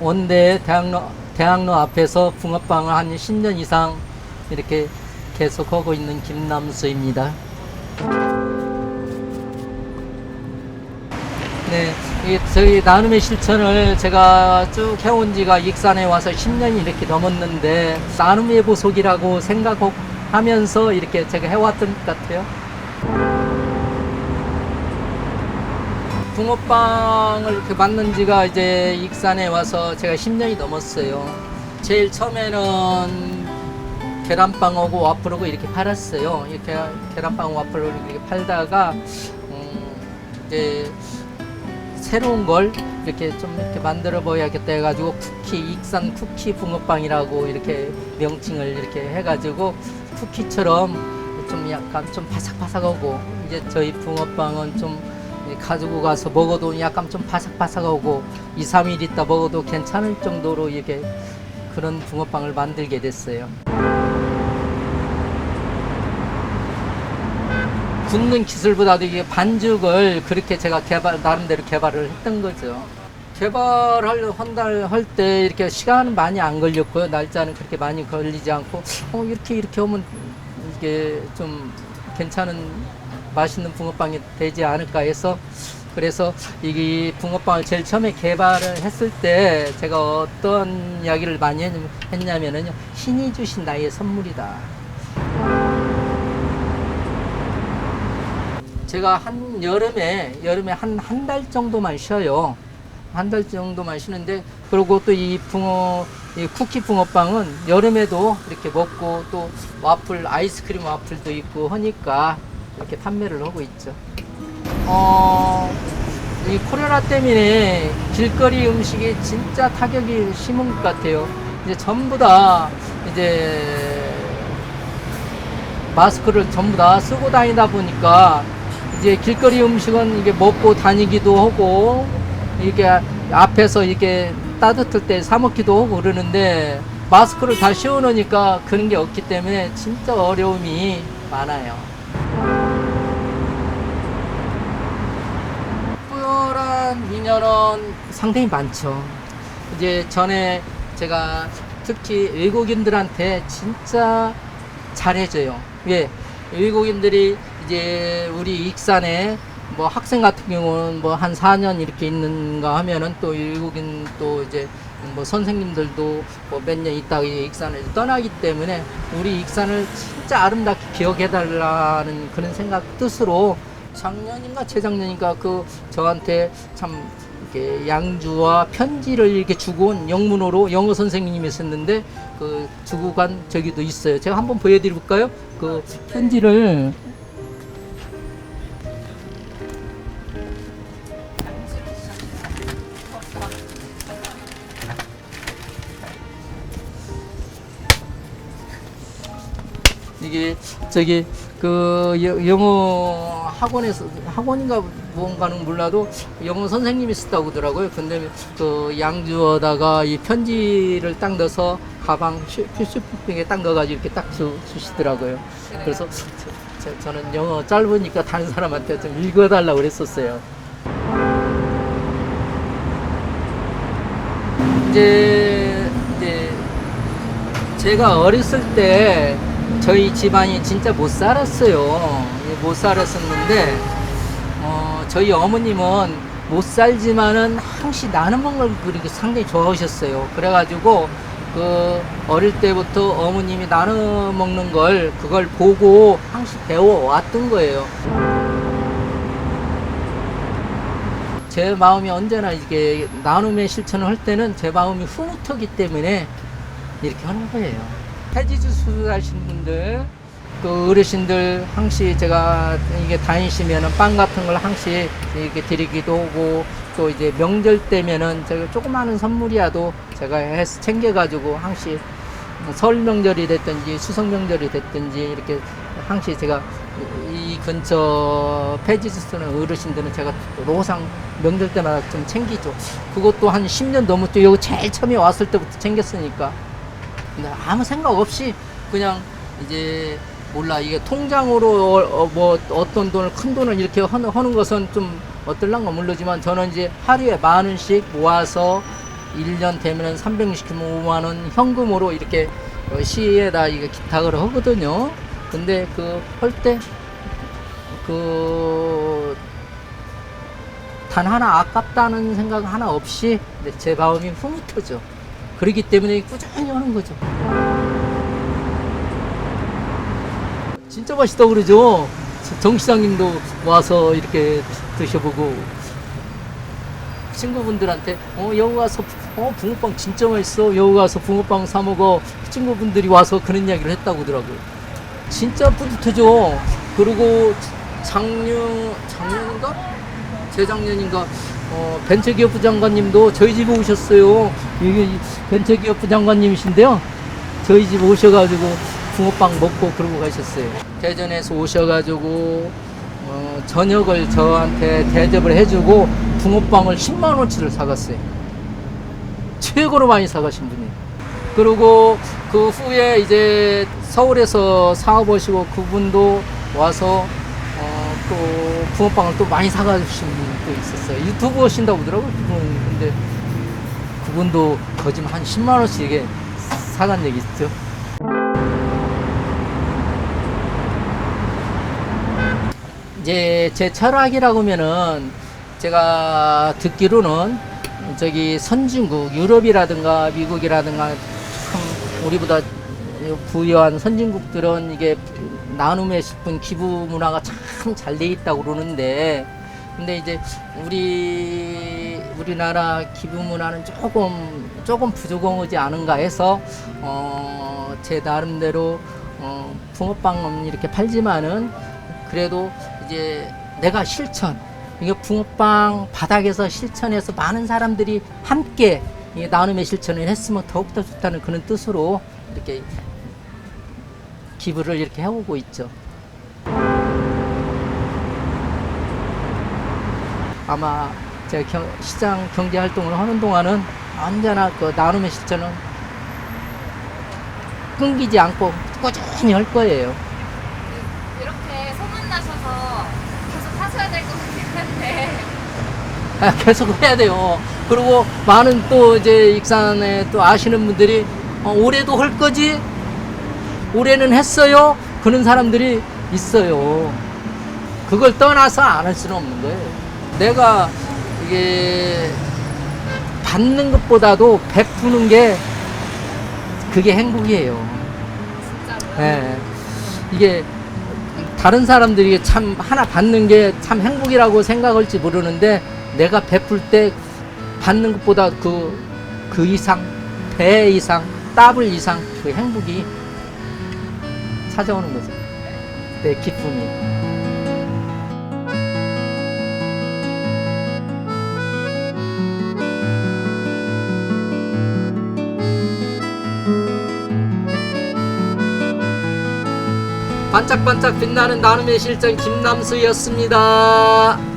원대 대학로 대학로 앞에서 붕어빵을 한 10년 이상 이렇게 계속 하고 있는 김남수입니다. 네, 이 저희 나눔의 실천을 제가 쭉 해온 지가 익산에 와서 10년이 이렇게 넘었는데 나눔의 보석이라고 생각하면서 이렇게 제가 해왔던 것 같아요. 붕어빵을 이렇게 만든 지가 이제 익산에 와서 제가 10년이 넘었어요. 제일 처음에는 계란빵하고 와플하고 이렇게 팔았어요. 이렇게 계란빵 와플을 이렇게 팔다가 음, 이제 새로운 걸 이렇게 좀 이렇게 만들어 보야겠다 해가지고 쿠키 익산 쿠키 붕어빵이라고 이렇게 명칭을 이렇게 해가지고 쿠키처럼 좀 약간 좀 바삭바삭하고 이제 저희 붕어빵은 좀 가지고 가서 먹어도 약간 좀 바삭바삭하고 2, 3일 있다 먹어도 괜찮을 정도로 이렇게 그런 붕어빵을 만들게 됐어요. 굽는 기술보다도 이게 반죽을 그렇게 제가 개발 나름대로 개발을 했던 거죠. 개발할 한달 할 때 이렇게 시간은 많이 안 걸렸고요. 날짜는 그렇게 많이 걸리지 않고 어 이렇게 이렇게 하면 이게 좀 괜찮은 맛있는 붕어빵이 되지 않을까 해서 그래서 이 붕어빵을 제일 처음에 개발을 했을 때 제가 어떤 이야기를 많이 했- 했냐면은요 신이 주신 나의 선물이다. 제가 한 여름에 여름에 한 한 달 정도만 쉬어요. 한 달 정도만 쉬는데 그리고 또 이 붕어 이 쿠키 붕어빵은 여름에도 이렇게 먹고 또 와플 아이스크림 와플도 있고 하니까 이렇게 판매를 하고 있죠. 어, 이 코로나 때문에 길거리 음식이 진짜 타격이 심한 것 같아요. 이제 전부 다 이제 마스크를 전부 다 쓰고 다니다 보니까 이제 길거리 음식은 이게 먹고 다니기도 하고 이게 앞에서 이게 따뜻할 때 사 먹기도 하고 그러는데 마스크를 다 씌워놓으니까 그런 게 없기 때문에 진짜 어려움이 많아요. 인연은 상당히 많죠. 이제 전에 제가 특히 외국인들한테 진짜 잘해줘요. 왜? 외국인들이 이제 우리 익산에 뭐 학생 같은 경우는 뭐 한 4년 이렇게 있는가 하면은 또 외국인 또 이제 뭐 선생님들도 뭐 몇 년 있다가 이 익산을 떠나기 때문에 우리 익산을 진짜 아름답게 기억해달라는 그런 생각 뜻으로 작년인가 재작년인가 그 저한테 참 이렇게 양주와 편지를 이렇게 주고 온 영문으로 영어 선생님이 있었는데 그 주고 간 저기도 있어요. 제가 한번 보여드릴까요? 그 편지를 이게 저기 그 여- 영어 학원에서 학원인가 뭔가는 몰라도 영어 선생님이 썼다고 하더라고요. 근데 그 양주어다가 이 편지를 딱 넣어서 가방 슈- 쇼핑백에 딱 넣어가지고 이렇게 딱 주, 주시더라고요. 그래서 저, 저, 는 영어 짧으니까 다른 사람한테 좀 읽어달라고 그랬었어요. 이제 이제 제가 어렸을 때 저희 집안이 진짜 못 살았어요. 예, 못 살았었는데 어, 저희 어머님은 못 살지만은 항시 나는 먹는 걸 그렇게 상당히 좋아하셨어요. 그래가지고 그 어릴 때부터 어머님이 나눠 먹는 걸 그걸 보고 항시 배워 왔던 거예요. 제 마음이 언제나 이게 나눔의 실천을 할 때는 제 마음이 흐뭇하기 때문에 이렇게 하는 거예요. 폐지주 수술하신 분들, 그 어르신들 항시 제가 이게 다니시면은 빵 같은 걸 항시 이렇게 드리기도 하고 또 이제 명절 때면은 제가 조그마한 선물이라도 제가 해서 챙겨가지고 항시 설 명절이 됐든지 추석 명절이 됐든지 이렇게 항시 제가 이 근처 폐지주 쓰는 어르신들은 제가 노상 명절 때마다 좀 챙기죠. 그것도 한 10년 넘었죠. 여기 제일 처음에 왔을 때부터 챙겼으니까. 근데 아무 생각 없이 그냥 이제 몰라 이게 통장으로 어, 어, 뭐 어떤 돈을 큰 돈을 이렇게 하는, 하는 것은 좀 어떨랑가 모르지만 저는 이제 하루에 만 원씩 모아서 1년 되면은 360만 원 현금으로 이렇게 어, 시에다 이게 기탁을 하거든요. 근데 그 할 때 그 단 하나 아깝다는 생각 하나 없이 네, 제 마음이 흐뭇하죠. 그렇기 때문에 꾸준히 하는 거죠. 진짜 맛있다 그러죠. 정 시장님도 와서 이렇게 드셔보고 친구분들한테 어 여기 가서 어 붕어빵 진짜 맛있어 여기 가서 붕어빵 사 먹어 친구분들이 와서 그런 이야기를 했다고 하더라고요. 진짜 뿌듯하죠. 그리고 작년 작년인가 재작년인가 어, 벤처기업부 장관님도 저희 집에 오셨어요. 이게 벤처기업부 장관님이신데요. 저희 집 오셔가지고 붕어빵 먹고 그러고 가셨어요. 대전에서 오셔가지고 어, 저녁을 저한테 대접을 해주고 붕어빵을 10만 원치를 사갔어요. 최고로 많이 사가신 분이. 그리고 그 후에 이제 서울에서 사업하시고 그분도 와서 어, 또 붕어빵을 또 많이 사가주신 분도 있었어요. 유튜브 하신다고 그러더라고요. 그분. 근데 그분도 거짓말 한 10만 원씩 이게 사간 얘기 있죠. 이제 제 철학이라고 하면은 제가 듣기로는 저기 선진국 유럽이라든가 미국이라든가 참 우리보다 부유한 선진국들은 이게 나눔의 싶은 기부 문화가 참 잘 돼 있다고 그러는데 근데 이제 우리 우리나라 기부 문화는 조금 조금 부족하지 않은가 해서 어, 제 나름대로 어, 붕어빵은 이렇게 팔지만은 그래도 이제 내가 실천 이게 붕어빵 바닥에서 실천해서 많은 사람들이 함께 이 나눔의 실천을 했으면 더욱더 좋다는 그런 뜻으로 이렇게 기부를 이렇게 해오고 있죠. 아마 제가 경- 시장 경제 활동을 하는 동안은 언제나 그 나눔의 실천은 끊기지 않고 꾸준히 할 거예요. 이렇게 소문나셔서 계속 하셔야 될 것 같긴 한데 아, 계속 해야 돼요. 그리고 많은 또 이제 익산에 또 아시는 분들이 어, 올해도 할 거지? 올해는 했어요? 그런 사람들이 있어요. 그걸 떠나서 안 할 수는 없는 거예요. 내가 이게 받는 것보다도 베푸는 게 그게 행복이에요. 예. 이게 다른 사람들이 참 하나 받는 게 참 행복이라고 생각할지 모르는데 내가 베풀 때 받는 것보다 그, 그 이상, 배 이상, 더블 이상 그 행복이 찾아오는 거죠. 내 기쁨이. 반짝반짝 빛나는 나눔의 실전 김남수였습니다.